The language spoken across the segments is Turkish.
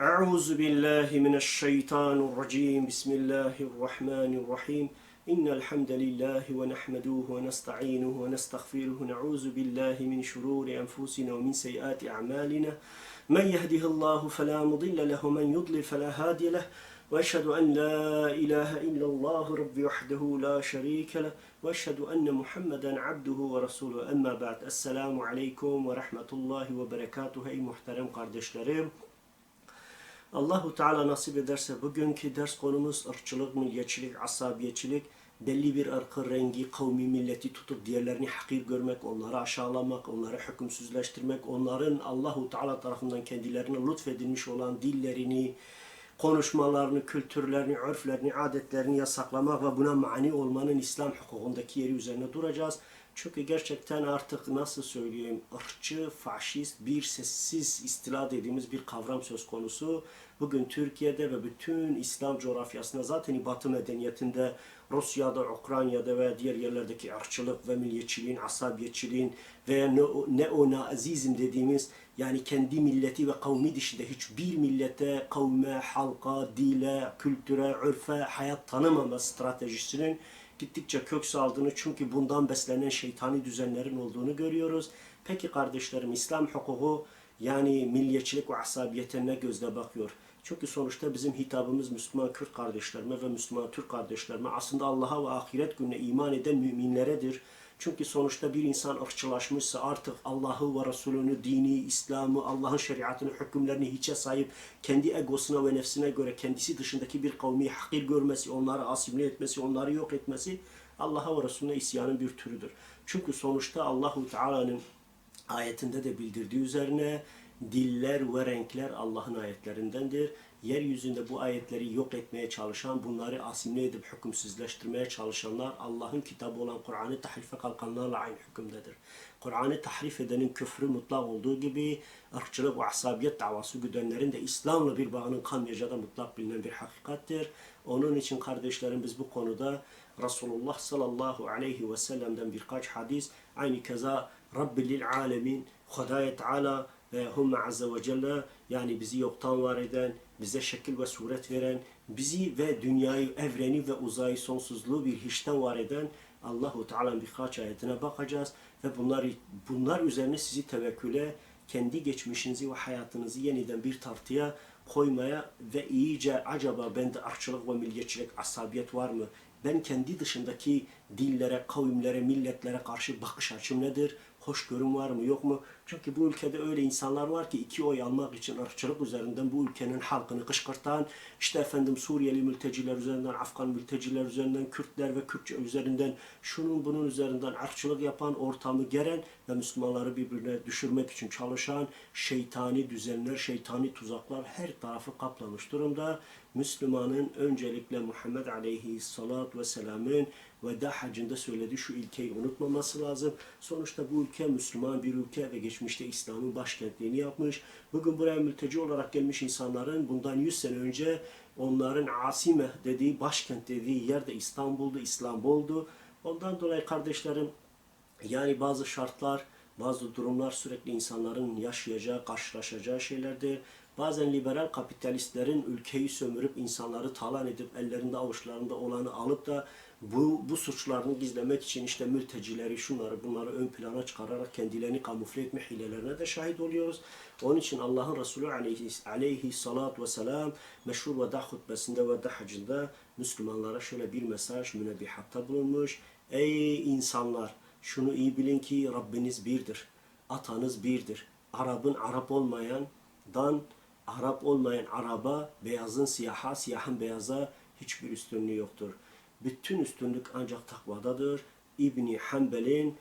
أعوذ بالله من الشيطان الرجيم. بسم الله الرحمن الرحيم. إن الحمد لله ونحمده ونستعينه ونستغفره. نعوذ بالله من شرور أنفسنا ومن سيئات أعمالنا. من يهده الله فلا مضل له ومن يضلل فلا هادي له. وأشهد أن لا إله إلا الله ربي وحده لا شريك له. وأشهد أن محمدا عبده ورسوله. أما بعد السلام عليكم ورحمة الله وبركاته. Ey muhterem kardeşlerim Allahu Teala nasip ederse bugünkü ders konumuz ırkçılık, milliyetçilik, asabiyetçilik, belli bir ırkı, rengi, kavmi, milleti tutup diğerlerini hakir görmek, onları aşağılamak, onları hükümsüzleştirmek, onların Allahu Teala tarafından kendilerine lütfedilmiş olan dillerini, konuşmalarını, kültürlerini, örflerini, adetlerini yasaklamak ve buna mani olmanın İslam hukukundaki yeri üzerine duracağız. Çünkü gerçekten artık nasıl söyleyeyim ırkçı, faşist, bir sessiz istila dediğimiz bir kavram söz konusu. Bugün Türkiye'de ve bütün İslam coğrafyasında zaten Batı medeniyetinde Rusya'da, Ukrayna'da ve diğer yerlerdeki ırkçılık ve milliyetçiliğin, asabiyetçiliğin veya neonazizm dediğimiz yani kendi milleti ve kavmi dışında hiçbir millete, kavme, halka, dile, kültüre, örfe hayat tanımama stratejisinin gittikçe kök saldığını çünkü bundan beslenen şeytani düzenlerin olduğunu görüyoruz. Peki kardeşlerim İslam hukuku yani milliyetçilik ve asabiyete ne gözle bakıyor? Çünkü sonuçta bizim hitabımız Müslüman Kürt kardeşlerime ve Müslüman Türk kardeşlerime aslında Allah'a ve ahiret gününe iman eden müminleredir. Çünkü sonuçta bir insan ırkçılaşmışsa artık Allah'ı ve Resulünü, dini, İslam'ı, Allah'ın şeriatını, hükümlerini hiçe sayıp kendi egosuna ve nefsine göre kendisi dışındaki bir kavmi hakir görmesi, onları asimile etmesi, onları yok etmesi Allah'a ve Resulüne isyanın bir türüdür. Çünkü sonuçta Allahu Teala'nın ayetinde de bildirdiği üzerine diller ve renkler Allah'ın ayetlerindendir. Yeryüzünde bu ayetleri yok etmeye çalışan, bunları asimile edip hükümsüzleştirmeye çalışanlar Allah'ın kitabı olan Kur'an'ı tahrife kalkanlarla aynı hükümdedir. Kur'an'ı tahrif edenin küfrü mutlak olduğu gibi ırkçılık ve asabiyet davası güdenlerin de İslam'la bir bağının kalmayacağı da mutlak bilinen bir hakikattir. Onun için kardeşlerim biz bu konuda Resulullah sallallahu aleyhi ve sellem'den birkaç hadis, aynı keza Rabbi lil alemin, Hudaya Teala ve Humme Azze ve Celle yani bizi yoktan var eden, bize şekil ve suret veren, bizi ve dünyayı, evreni ve uzayı sonsuzluğu bir hiçten var eden Allahu Teala'nın birkaç ayetine bakacağız ve bunlar bunlar üzerine sizi tevekküle, kendi geçmişinizi ve hayatınızı yeniden bir tartıya koymaya ve iyice acaba bende ırkçılık ve milliyetçilik, asabiyet var mı? Ben kendi dışındaki dillere, kavimlere, milletlere karşı bakış açım nedir? Hoşgörüm var mı yok mu? Çünkü bu ülkede öyle insanlar var ki iki oy almak için ırkçılık üzerinden bu ülkenin halkını kışkırtan, işte efendim Suriyeli mülteciler üzerinden, Afgan mülteciler üzerinden, Kürtler ve Kürtçe üzerinden, şunun bunun üzerinden ırkçılık yapan, ortamı geren ve Müslümanları birbirine düşürmek için çalışan şeytani düzenler, şeytani tuzaklar her tarafı kaplamış durumda. Müslümanın öncelikle Muhammed Aleyhisselatü Vesselam'ın veda hacında söylediği şu ilkeyi unutmaması lazım. Sonuçta bu ülke Müslüman bir ülke ve geçmişte İslam'ın başkentliğini yapmış. Bugün buraya mülteci olarak gelmiş insanların bundan 100 sene önce onların Asime dediği, başkent dediği yerde İstanbul'du, İstanbul'du. Ondan dolayı kardeşlerim yani bazı şartlar, bazı durumlar sürekli insanların yaşayacağı, karşılaşacağı şeylerdir. Bazen liberal kapitalistlerin ülkeyi sömürüp insanları talan edip ellerinde avuçlarında olanı alıp da bu, bu suçlarını gizlemek için işte mültecileri, şunları bunları ön plana çıkararak kendilerini kamufle etme hilelerine de şahit oluyoruz. Onun için Allah'ın Resulü aleyhi, aleyhissalatu vesselam meşhur veda hutbesinde veda hacında Müslümanlara şöyle bir mesaj münebbihatta bulunmuş. Ey insanlar! Şunu iyi bilin ki Rabbiniz birdir. Atanız birdir. Arap'ın Arap olmayandan Arap olmayan Araba, beyazın siyaha, siyahın beyaza hiçbir üstünlüğü yoktur. Bütün üstünlük ancak takvadadır. İbni Hanbel'in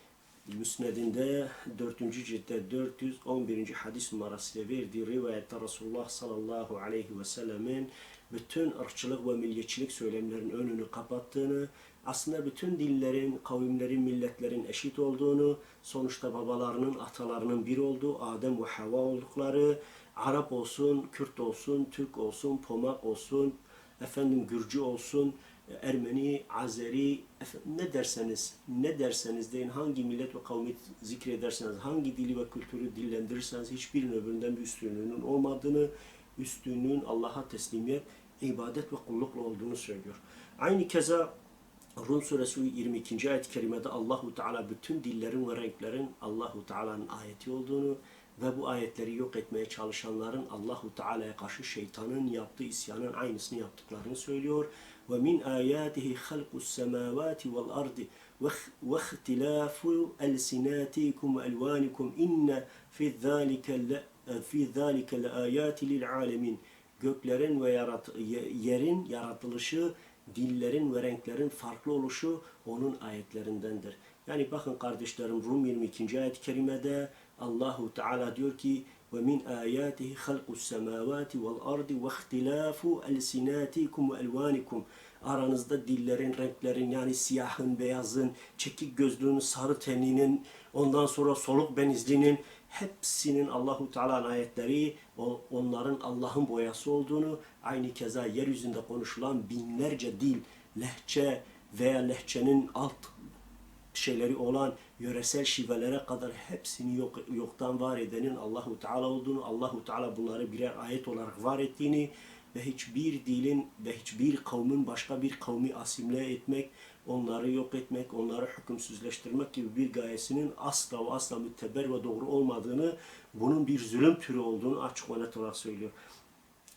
Müsnedinde 4. ciltte 411. hadis numarasıyla verdiği rivayette Resulullah sallallahu aleyhi ve sellemin bütün ırkçılık ve milliyetçilik söylemlerin önünü kapattığını, aslında bütün dillerin, kavimlerin, milletlerin eşit olduğunu, sonuçta babalarının, atalarının bir olduğu, Adem ve Havva oldukları, Arap olsun, Kürt olsun, Türk olsun, Pomak olsun, efendim Gürcü olsun, Ermeni, Azeri, ne derseniz, ne derseniz deyin, hangi millet ve kavmi zikrederseniz, hangi dili ve kültürü dillendirirseniz hiçbirinin öbüründen bir üstünlüğünün olmadığını, üstünlüğün Allah'a teslimiyet, ibadet ve kullukla olduğunu söylüyor. Aynı keza Rum suresi 22. ayet-i kerimede Allahu Teala bütün dillerin ve renklerin Allahu Teala'nın ayeti olduğunu ve bu ayetleri yok etmeye çalışanların Allahu Teala'ya karşı şeytanın yaptığı isyanın aynısını yaptıklarını söylüyor. Ve min ayatihi halqus semavati vel ardi ve ihtilafu elsinatikum ve elvanikum inne fi zalika fi zalika laayatin lil alamin. Göklerin ve yarat yerin yaratılışı dillerin ve renklerin farklı oluşu onun ayetlerindendir. Yani bakın kardeşlerim Rum 22. ayet-i kerimede Allahu Teala diyor ki ve min ayatihi halqus semavati vel ardi ve ihtilafu elsinatikum ve elvanikum. Aranızda dillerin, renklerin yani siyahın, beyazın, çekik gözlüğün, sarı teninin, ondan sonra soluk benizlinin hepsinin Allahu Teala'nın ayetleri onların Allah'ın boyası olduğunu aynı keza yeryüzünde konuşulan binlerce dil, lehçe veya lehçenin alt şeyleri olan yöresel şivelere kadar hepsini yok, yoktan var edenin Allahu Teala olduğunu, Allahu Teala bunları birer ayet olarak var ettiğini ve hiçbir dilin ve hiçbir kavmin başka bir kavmi asimle etmek, onları yok etmek, onları hükümsüzleştirmek gibi bir gayesinin asla ve asla mütteber ve doğru olmadığını, bunun bir zulüm türü olduğunu açık ve net olarak söylüyor.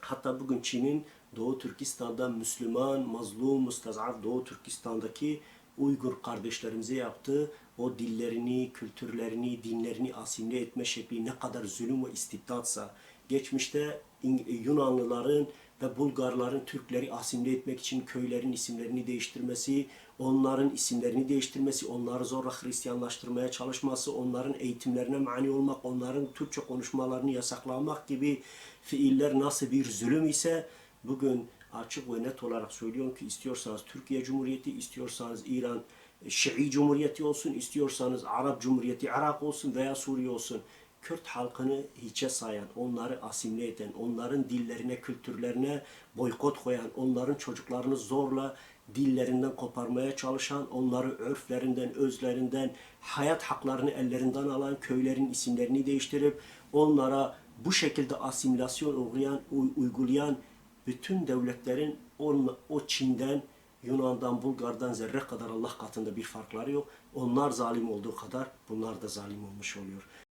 Hatta bugün Çin'in Doğu Türkistan'da Müslüman, mazlum, mustazaf Doğu Türkistan'daki Uygur kardeşlerimize yaptığı o dillerini, kültürlerini, dinlerini asimile etme şekli ne kadar zulüm ve istibdatsa geçmişte Yunanlıların ve Bulgarların Türkleri asimile etmek için köylerin isimlerini değiştirmesi, onların isimlerini değiştirmesi, onları zorla Hristiyanlaştırmaya çalışması, onların eğitimlerine mani olmak, onların Türkçe konuşmalarını yasaklamak gibi fiiller nasıl bir zulüm ise bugün açık ve net olarak söylüyorum ki istiyorsanız Türkiye Cumhuriyeti, istiyorsanız İran e, Şii Cumhuriyeti olsun, istiyorsanız Arap Cumhuriyeti Irak olsun veya Suriye olsun. Kürt halkını hiçe sayan, onları asimle eden, onların dillerine, kültürlerine boykot koyan, onların çocuklarını zorla dillerinden koparmaya çalışan, onları örflerinden, özlerinden, hayat haklarını ellerinden alan, köylerin isimlerini değiştirip onlara bu şekilde asimilasyon uygulayan, uy- uygulayan bütün devletlerin on, o Çin'den, Yunan'dan, Bulgar'dan zerre kadar Allah katında bir farkları yok. Onlar zalim olduğu kadar bunlar da zalim olmuş oluyor.